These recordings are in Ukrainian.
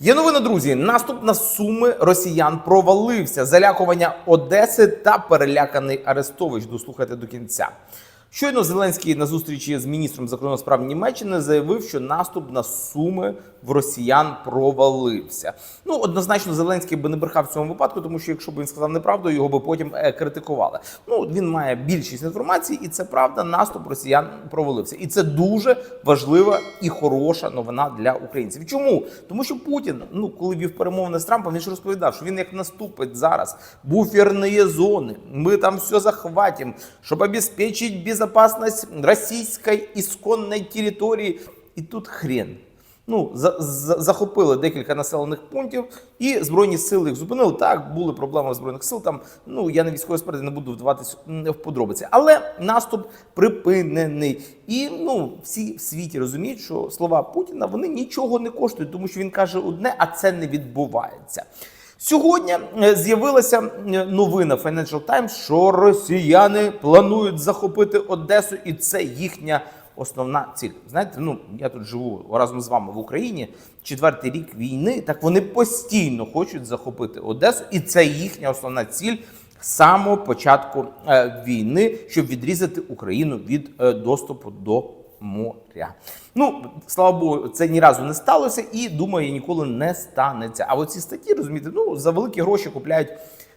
Є новина, друзі. Наступ на суми росіян провалився. Залякування Одеси та переляканий Арестович. Дослухайте до кінця. Щойно Зеленський на зустрічі з міністром закордонних справ Німеччини заявив, що наступ на суми в росіян провалився. Ну однозначно, Зеленський би не брехав в цьому випадку, тому що якщо б він сказав неправду, його би потім е, критикували. Ну він має більшість інформації, і це правда. Наступ росіян провалився, і це дуже важлива і хороша новина для українців. Чому? Тому що Путін, ну коли вів перемовини з Трампом, він ж розповідав, що він як наступить зараз буферні зони. Ми там все захватим, щоб обеспечить безопасность російської ісконної території. І тут хрен. Ну, за, за, захопили декілька населених пунктів, і збройні сили їх зупинили. Так, були проблеми збройних сил. Там ну я не військовий експерт, не буду вдаватись м, в подробиці. Але наступ припинений. І ну всі в світі розуміють, що слова Путіна вони нічого не коштують, тому що він каже одне, а це не відбувається. Сьогодні е, з'явилася е, новина Financial Times, що росіяни планують захопити Одесу, і це їхня основна ціль. Знаєте, ну я тут живу разом з вами в Україні. Четвертий рік війни. Так вони постійно хочуть захопити Одесу, і це їхня основна ціль. Самого початку е, війни, щоб відрізати Україну від доступу до моря. Ну слава Богу, це ні разу не сталося, і думаю, ніколи не станеться. А оці статті розумієте, ну за великі гроші купляють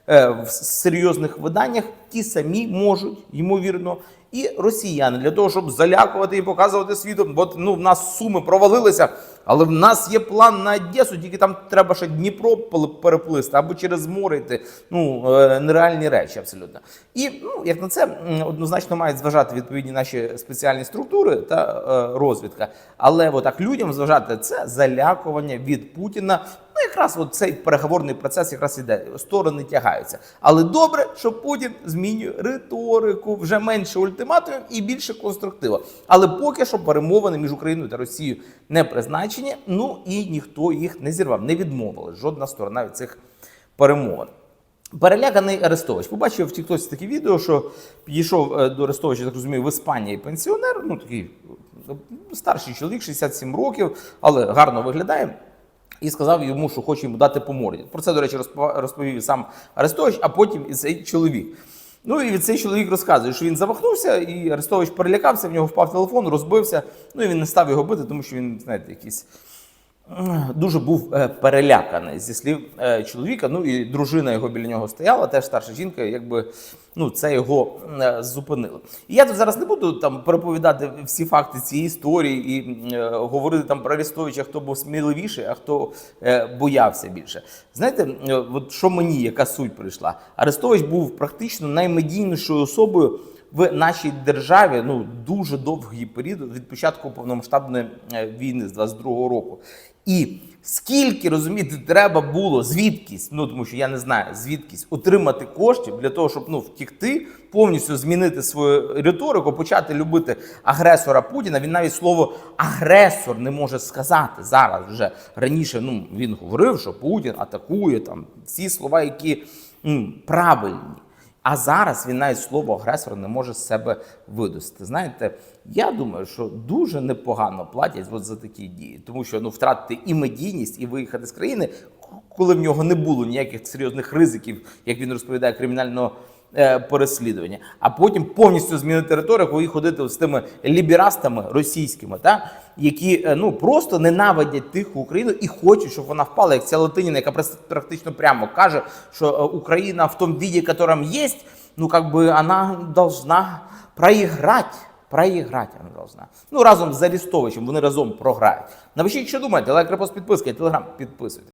в серйозних виданнях. Ті самі можуть, ймовірно, і росіяни для того, щоб залякувати і показувати світу. Бо ну в нас суми провалилися, але в нас є план на Одесу, тільки там треба ще Дніпро переплисти або через море йти. Ну е, нереальні речі абсолютно. І ну як на це однозначно мають зважати відповідні наші спеціальні структури та е, розвідка. Але отак людям зважати це залякування від Путіна. Ну, якраз от цей переговорний процес якраз іде. Сторони тягаються. Але добре, що Путін змінює риторику, вже менше ультиматумів і більше конструктива. Але поки що перемовини між Україною та Росією не призначені. Ну і ніхто їх не зірвав, не відмовили. Жодна сторона від цих перемовин. Переляканий Арестович. Побачив в Тіктоці таке відео, що підійшов е, до Арестовича, так розумію, в Іспанії пенсіонер, ну такий е, старший чоловік, 67 років, але гарно виглядає. І сказав йому, що хоче йому дати по морді. Про це, до речі, розпо- розповів сам Арестович, а потім і цей чоловік. Ну і цей чоловік розказує, що він замахнувся, і Арестович перелякався, в нього впав телефон, розбився. Ну і він не став його бити, тому що він, знаєте, якийсь дуже був е, переляканий зі слів е, чоловіка. Ну і дружина його біля нього стояла, теж старша жінка, якби ну це його е, зупинило. І я тут зараз не буду там переповідати всі факти цієї історії і е, говорити там про Арестовича, хто був сміливіший, а хто е, боявся більше. Знаєте, е, от що мені, яка суть прийшла? Арестович був практично наймедійнішою особою в нашій державі ну дуже довгий період від початку повномасштабної е, війни з 22-го року. І скільки розумієте, треба було звідкись, ну тому що я не знаю, звідкись отримати коштів для того, щоб ну втікти, повністю змінити свою риторику, почати любити агресора Путіна. Він навіть слово агресор не може сказати зараз. Вже раніше ну він говорив, що Путін атакує там всі слова, які м, правильні. А зараз він навіть слово агресор не може з себе видусти. Знаєте, я думаю, що дуже непогано платять от за такі дії, тому що ну втратити і медійність, і виїхати з країни, коли в нього не було ніяких серйозних ризиків, як він розповідає, кримінального. Е, Переслідування, а потім повністю змінити риторику і ходити з тими ліберастами російськими, та які е, ну просто ненавидять тиху Україну і хочуть, щоб вона впала, як ця Латиніна, яка практично прямо каже, що е, Україна в тому віді, якому є, ну как бы вона должна проіграти. Проіграти вона должна. Ну разом з Арестовичем вони разом програють. Напишіть, що думаєте, лайк, репост, підписка, телеграм підписуйтесь.